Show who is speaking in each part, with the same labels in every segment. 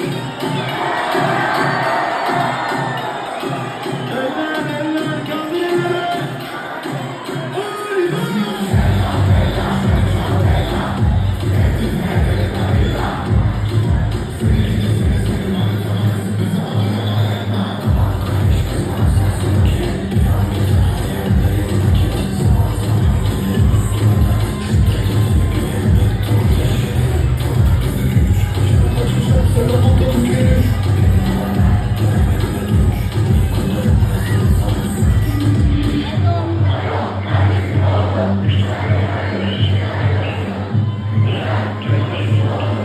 Speaker 1: Thank you.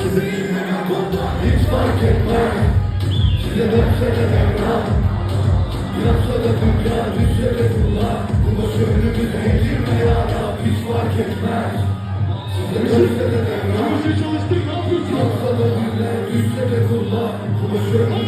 Speaker 1: Gibiyim ben aklımda hiç fark etmem Size dönse de devran Yapsa da dünya düşse de kullar Bu başı önümüze indirme ya Rab hiç fark etmez Size dönse de devran Yapsa da dünya düşse de kullar Bu başı önümüze